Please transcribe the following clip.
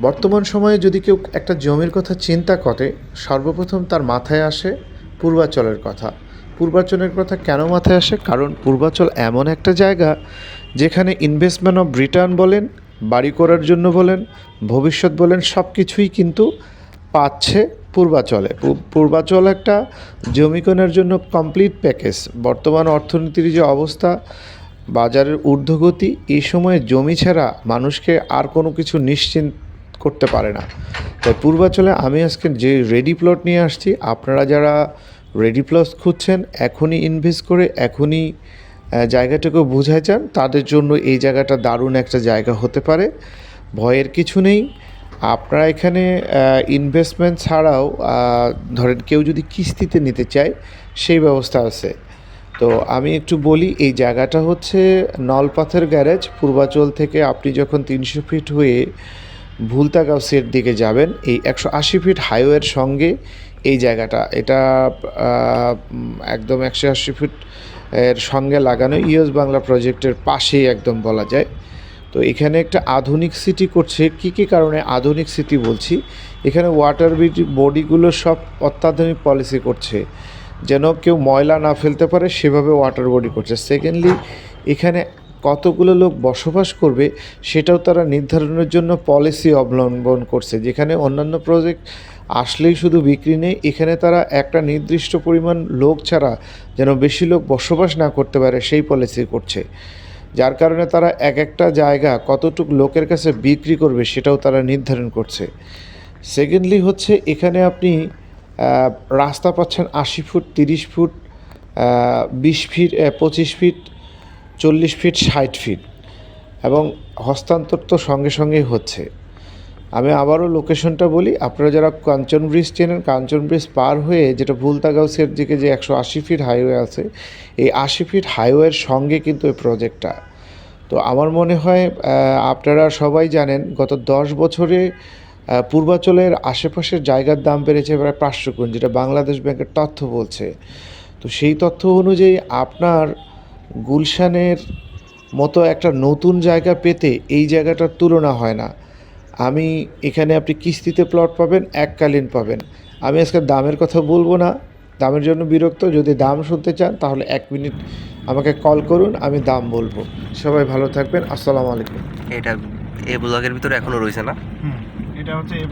বর্তমান সময়ে যদি কেউ একটা জমির কথা চিন্তা করে, সর্বপ্রথম তার মাথায় আসে পূর্বাচলের কথা। পূর্বাচলের কথা কেন মাথায় আসে? কারণ পূর্বাচল এমন একটা জায়গা যেখানে ইনভেস্টমেন্ট অফ রিটার্ন বলেন, বাড়ি করার জন্য বলেন, ভবিষ্যৎ বলেন সব কিছুই কিন্তু পাচ্ছে পূর্বাচলে। পূর্বাচল একটা জমি কেনার জন্য কমপ্লিট প্যাকেজ বর্তমান অর্থনীতির যে অবস্থা, বাজারের ঊর্ধ্বগতি, এই সময়ে জমি ছাড়া মানুষকে আর কোনো কিছু নিশ্চিন্ত করতে পারে না। তাই পূর্বাচলে আমি আজকে যে রেডি প্লট নিয়ে আসছি, আপনারা যারা রেডি প্লট খুঁজছেন, এখনই ইনভেস্ট করে, এখনই জায়গাটাকে বোঝায় চান। তাদের জন্য এই জায়গাটা দারুণ একটা জায়গা হতে পারে। ভয়ের কিছু নেই। আপনারা এখানে ইনভেস্টমেন্ট ছাড়াও ধরেন কেউ যদি কিস্তিতে নিতে চায়, সেই ব্যবস্থা আছে। তো আমি একটু বলি, এই জায়গাটা হচ্ছে নলপাথের গ্যারেজ পূর্বাচল থেকে আপনি যখন তিনশো ফিট হয়ে ভুলতাগাঁওসের দিকে যাবেন। এই একশো আশি ফিট হাইওয়ের সঙ্গে এই জায়গাটা, এটা একদম একশো আশি ফিট এর সঙ্গে লাগানো ইউএস বাংলা প্রজেক্টের পাশেই একদম বলা যায়। তো এখানে একটা আধুনিক সিটি করছে। কি কি কারণে আধুনিক সিটি বলছি? এখানে ওয়াটার বডিগুলো সব অত্যাধুনিক পলিসি করছে। যেন কেউ ময়লা না ফেলতে পারে, সেভাবে ওয়াটার বডি করছে। সেকেন্ডলি এখানে কতগুলো লোক বসবাস করবে সেটাও তারা নির্ধারণের জন্য পলিসি অবলম্বন করছে। যেখানে অন্যান্য প্রজেক্ট আসলেই শুধু বিক্রি নেই, এখানে তারা একটা নির্দিষ্ট পরিমাণ লোক ছাড়া যেন বেশি লোক বসবাস না করতে পারে সেই পলিসি করছে। যার কারণে তারা এক একটা জায়গা কতটুকু লোকের কাছে বিক্রি করবে সেটাও তারা নির্ধারণ করছে। সেকেন্ডলি হচ্ছে এখানে আপনি রাস্তা পাচ্ছেন আশি ফুট, তিরিশ ফুট বিশ ফিট পঁচিশ ফিট চল্লিশ ফিট ষাট ফিট এবং হস্তান্তর তো সঙ্গে সঙ্গেই হচ্ছে। আমি আবারও লোকেশনটা বলি, আপনারা যারা কাঞ্চন ব্রিজ চেনেন, কাঞ্চন ব্রিজ পার হয়ে যেটা ভুলতাগাউসের দিকে যে একশো আশি ফিট হাইওয়ে আছে, এই আশি ফিট হাইওয়ের সঙ্গে কিন্তু এই প্রজেক্টটা তো আমার মনে হয় আপনারা সবাই জানেন, গত দশ বছরে পূর্বাচলের আশেপাশের জায়গার দাম বেড়েছে প্রায় পাঁচশো গুণ, যেটা বাংলাদেশ ব্যাংকের তথ্য বলছে। তো সেই তথ্য অনুযায়ী আপনার গুলশানের মতো একটা নতুন জায়গা পেতে এই জায়গাটার তুলনা হয় না। আমি এখানে আপনি কিস্তিতে প্লট পাবেন এককালীন পাবেন। আমি আজকে দামের কথা বলব না দামের জন্য বিরক্ত। যদি দাম শুনতে চান তাহলে এক মিনিট আমাকে কল করুন আমি দাম বলব। সবাই ভালো থাকবেন আসসালামু আলাইকুম। এটা এই ব্লগের ভিতরে এখনও রয়েছে না? এটা হচ্ছে এই